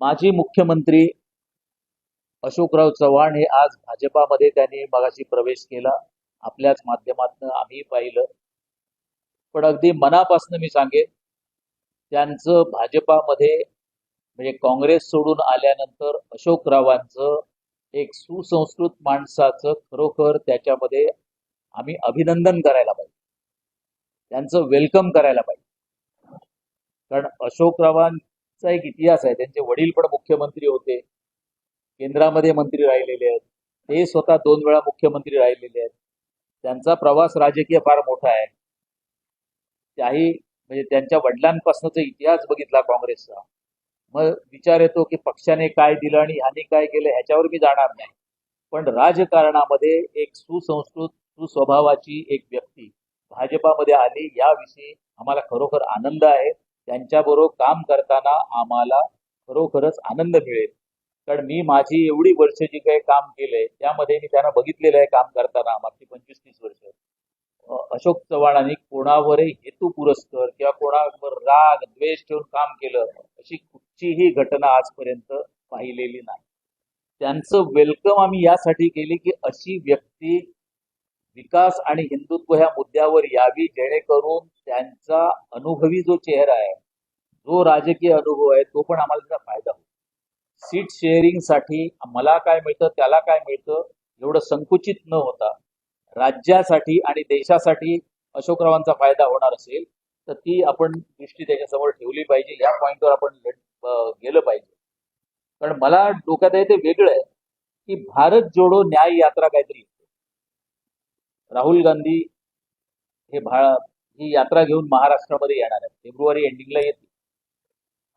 माजी मुख्यमंत्री अशोकराव चव्हाण हे आज भाजपामध्ये त्यांनी मगाशी प्रवेश केला. आपल्याच माध्यमातून आम्ही पाहिलं. पण अगदी मनापासून मी सांगेन त्यांचं भाजपामध्ये म्हणजे काँग्रेस सोडून आल्यानंतर अशोकरावांचं एक सुसंस्कृत माणसाचं खरोखर त्याच्यामध्ये आम्ही अभिनंदन करायला पाहिजे. त्यांचं वेलकम करायला पाहिजे. कारण अशोकरावां चा एक इतिहास आहे. त्यांचे वडील पण मुख्यमंत्री होते. केंद्रामध्ये मंत्री राहिलेले आहेत. ते स्वतः दोन वेळा मुख्यमंत्री राहिलेले आहेत. त्यांचा प्रवास राजकीय फार मोठा आहे. त्याही म्हणजे त्यांच्या वडिलांपासूनचा इतिहास बघितला काँग्रेसचा. मग विचार येतो की पक्षाने काय दिलं आणि ह्याने काय केलं ह्याच्यावर मी जाणार नाही. पण राजकारणामध्ये एक सुसंस्कृत सुस्वभावाची एक व्यक्ती भाजपामध्ये आली याविषयी आम्हाला खरोखर आनंद आहे. त्यांच्याबरोबर काम करताना आम्हाला खरोखरच आनंद मिळेल. कारण मी माझी एवढी वर्ष जी काही काम केलंय त्यामध्ये मी त्यांना बघितलेलं आहे काम करताना मागची पंचवीस तीस वर्ष. अशोक चव्हाणांनी कोणावरही हेतू पुरस्कर किंवा कोणावर राग द्वेष ठेवून काम केलं अशी कुठचीही घटना आजपर्यंत पाहिलेली नाही. त्यांचं वेलकम आम्ही यासाठी केली की अशी व्यक्ती विकास आणि हिंदुत्व ह्या मुद्द्यावर यावी जेणेकरून त्यांचा अनुभवी जो चेहरा आहे जो राजकीय अनुभव आहे तो पण आम्हाला त्याचा फायदा होईल. सीट शेअरिंगसाठी मला काय मिळतं त्याला काय मिळतं एवढं संकुचित न होता राज्यासाठी आणि देशासाठी अशोकरावांचा फायदा होणार असेल तर ती आपण दृष्टी त्याच्यासमोर ठेवली पाहिजे. या पॉईंटवर आपण गेलं पाहिजे. कारण मला डोक्यात आहे ते वेगळं आहे की भारत जोडो न्याय यात्रा काहीतरी. राहुल गांधी हे भा ही यात्रा घेऊन महाराष्ट्रामध्ये येणार आहेत. फेब्रुवारी एंडिंगला येतील.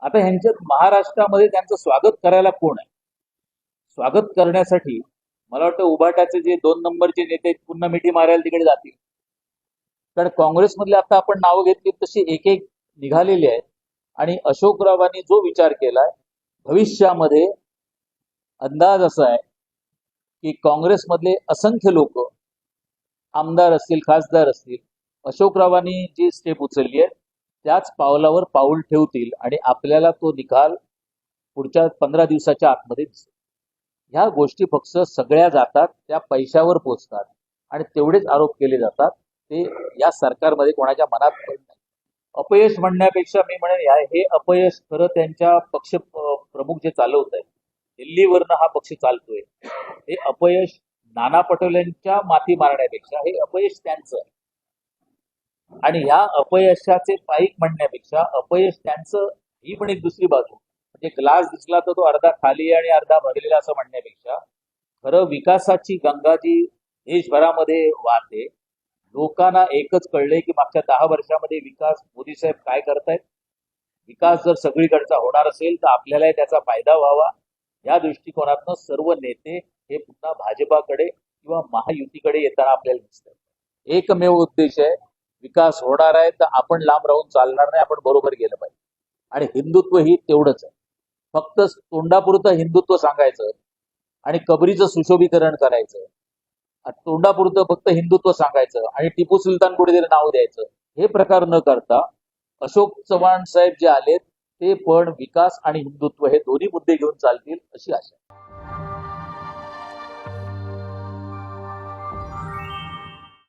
आता ह्यांच्यात महाराष्ट्रामध्ये त्यांचं स्वागत करायला कोण आहे? स्वागत करण्यासाठी मला वाटतं उभाटाचे जे दोन नंबरचे नेते पुन्हा मिठी मारायला तिकडे जातील. कारण काँग्रेसमधले आता आपण नावं घेतली तशी एक एक निघालेली आहेत. आणि अशोकरावांनी जो विचार केलाय भविष्यामध्ये अंदाज असा आहे की काँग्रेसमधले असंख्य लोक आमदार असतील खासदार असतील अशोकरावांनी जी स्टेप उचलली आहे त्याच पावलावर पाऊल ठेवतील आणि आपल्याला तो निकाल पुढच्या पंधरा दिवसाच्या आतमध्ये दिसेल. ह्या गोष्टी फक्त सगळ्या जातात त्या पैशावर पोचतात आणि तेवढेच आरोप केले जातात ते या सरकारमध्ये कोणाच्या मनात पडत नाही. अपयश म्हणण्यापेक्षा मी म्हणेन हे अपयश खरं त्यांच्या पक्ष प्रमुख जे चालवत आहेत दिल्लीवरनं हा पक्ष चालतोय. हे अपयश नाना पटोलेंच्या माथी मारण्यापेक्षा हे अपयश त्यांचं आहे. आणि ह्या अपयशाचे पाईक म्हणण्यापेक्षा अपयश त्यांचं ही पण एक दुसरी बाजू. म्हणजे ग्लास दिसला तर तो अर्धा खाली आणि अर्धा भरलेला असं म्हणण्यापेक्षा खरं विकासाची गंगा जी देशभरामध्ये वाहते. लोकांना एकच कळले की मागच्या दहा वर्षामध्ये विकास मोदी साहेब काय करतायत? विकास जर सगळीकडचा होणार असेल तर आपल्यालाही त्याचा फायदा व्हावा. या दृष्टिकोनातनं सर्व नेते हे पुन्हा भाजपाकडे किंवा महायुतीकडे येताना आपल्याला दिसत एकमेव उद्देश आहे विकास होणार आहे तर आपण लांब राहून चालणार नाही आपण बरोबर गेलं पाहिजे. आणि हिंदुत्व ही तेवढंच आहे. फक्त तोंडापुरतं हिंदुत्व सांगायचं आणि कबरीचं सुशोभीकरण करायचं. तोंडापुरतं फक्त हिंदुत्व सांगायचं आणि टिपू सुलतान कुठेतरी नाव द्यायचं. हे प्रकार न करता अशोक चव्हाण साहेब जे आलेत ते पण विकास आणि हिंदुत्व हे दोन्ही मुद्दे घेऊन चालतील अशी आशा आहे.